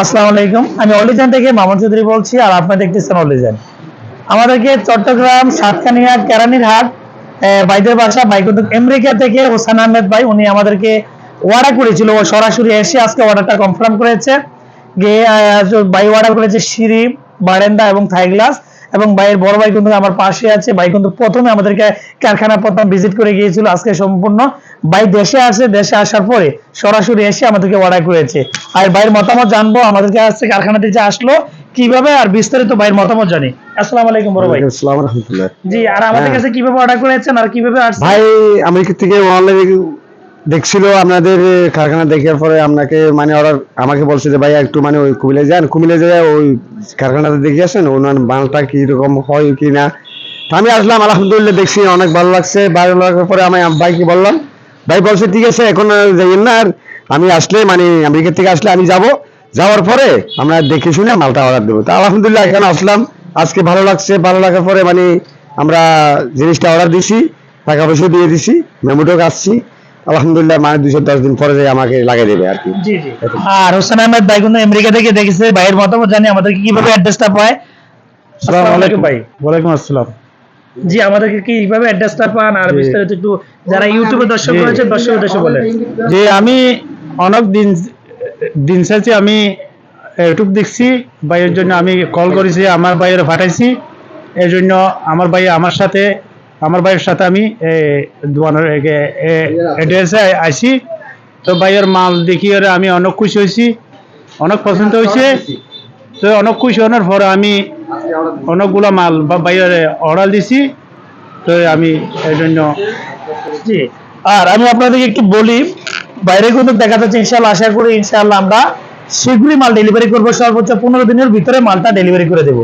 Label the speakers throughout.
Speaker 1: আসসালামু আলাইকুম আমি অলিজান থেকে মামুন চৌধুরী বলছি আর দেখতেছেন অলিজান আমাদেরকে চট্টগ্রাম কেরানির হাট বাসা আমেরিকা থেকে হোসান আহমেদ ভাই, উনি আমাদেরকে অর্ডার করেছিল। ও সরাসরি এসে আজকে অর্ডারটা কনফার্ম করেছে। গিয়ে ভাই অর্ডার করেছে সিঁড়ি, বারান্দা এবং থাই গ্লাস এবং ভাইয়ের বড় ভাই কিন্তু আমার পাশে আছে। ভাই কিন্তু প্রথমে আমাদেরকে কারখানা প্রথম ভিজিট করে গিয়েছিল আজকে সম্পূর্ণ। ভাই দেশে আসে দেশে আসার পরে সরাসরি এসে আমাদেরকে অর্ডার করেছে। আর ভাইয়ের মতামত জানব আমাদেরকে আজকে কারখানাতে যে আসলো কীভাবে আর বিস্তারিত ভাইয়ের মতামত জানি। আসসালামু আলাইকুম বড় ভাই।
Speaker 2: আসসালাম রহমতুল্লাহ।
Speaker 1: জি আর আমাদের
Speaker 2: হ্যাঁ।
Speaker 1: কাছে কীভাবে অর্ডার করেছেন আর কীভাবে আসছে
Speaker 2: ভাই আমেরিকা থেকে অনলাইনে দেখছিল আপনাদের কারখানা দেখার পরে আপনাকে মানে অর্ডার আমাকে বলছে যে, ভাই, একটু মানে ওই কুমিলে যান। কুমিলে যায় ওই কারখানাতে দেখে আসেন, ওনার মালটা কি রকম হয় কি না আমি আসলাম, আলহামদুলিল্লাহ দেখছি অনেক ভালো লাগছে। ভালো লাগার পরে আমি ভাইকে বললাম, ভাই, বলছে, ঠিক আছে, এখন যাইয়েন না, আর আমি আসলে মানে আমেরিকা থেকে আসলে আমি যাব। যাওয়ার পরে আমরা দেখে শুনে মালটা অর্ডার দেবো। তা আলহামদুলিল্লাহ এখানে আসলাম। আজকে ভালো লাগছে, ভালো লাগার পরে মানে আমরা জিনিসটা অর্ডার দিছি, টাকা পয়সা দিয়ে দিছি মেমোটোক আসছি আলহামদুলিল্লাহ মানে দুশো দশ দিন পরে যে আমাকে লাগিয়ে দেবে আর কি।
Speaker 1: জি জি। আর হোসেন আহমেদ ভাই কিন্তু আমেরিকা থেকে দেখেছে ভাইয়ের মতামত জানি আমাদেরকে কীভাবে অ্যাড্রেসটা পায়? আসসালামু আলাইকুম। ভাই।
Speaker 3: ওয়ালাইকুম আসসালাম।
Speaker 1: জি আমাদেরকে কীভাবে অ্যাড্রেসটা পান? আর বিস্তারিত একটু যারা ইউটিউবে দর্শক। রয়েছে দর্শক বলেন।
Speaker 3: যে আমি অনেক দিন দিন শেষে আমি ইউটিউব দেখছি ভাইয়ের জন্য আমি কল করেছি আমার ভাইয়ের পাঠাইছি এই জন্য আমার ভাই আমার সাথে আমার ভাইয়ের সাথে আমি দোকানের তো ভাইয়ের মাল দেখি আমি অনেক খুশি হয়েছি, অনেক পছন্দ হয়েছে। তো অনেক খুশি হওয়ার পরে আমি অনেকগুলো মাল ভাইয়ের অর্ডার দিছি। তো আমি এই জন্য
Speaker 1: আর আমি আপনাদেরকে একটু বলি, বাইরে কিন্তু দেখা যাচ্ছে ইনশাল্লাহ আশা করি ইনশাল্লাহ আমরা শীঘ্রই মাল ডেলিভারি করব। সর্বোচ্চ পনেরো দিনের ভিতরে মালটা ডেলিভারি করে দেবো।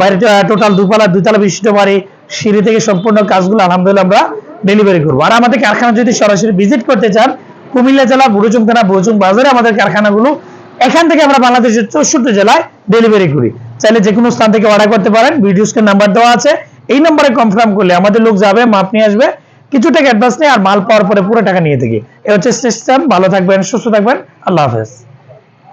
Speaker 1: বাইরে টোটাল দুপালা দুতলা বিশিষ্ট বাড়ি সিঁড়ি থেকে সম্পূর্ণ কাজগুলো আলহামদুলিল্লাহ আমরা ডেলিভারি করব। আর আমাদের কারখানা যদি সরাসরি ভিজিট করতে চান, কুমিল্লা জেলা বুড়ুচুম থানা বুড়ুচুম বাজারে আমাদের কারখানাগুলো এখান থেকে আমরা বাংলাদেশের চৌষট্টি জেলায় ডেলিভারি করি। চাইলে যে কোনো স্থান থেকে অর্ডার করতে পারেন ভিডিও স্ক্রিন নাম্বার দেওয়া আছে। এই নম্বরে কনফার্ম করলে আমাদের লোক যাবে, মাপ নিয়ে আসবে। কিছু টাকা অ্যাডভান্স নেই আর মাল পাওয়ার পরে পুরো টাকা নিয়ে থাকি। এ হচ্ছে সিস্টেম ভালো থাকবেন, সুস্থ থাকবেন। আল্লাহ হাফেজ।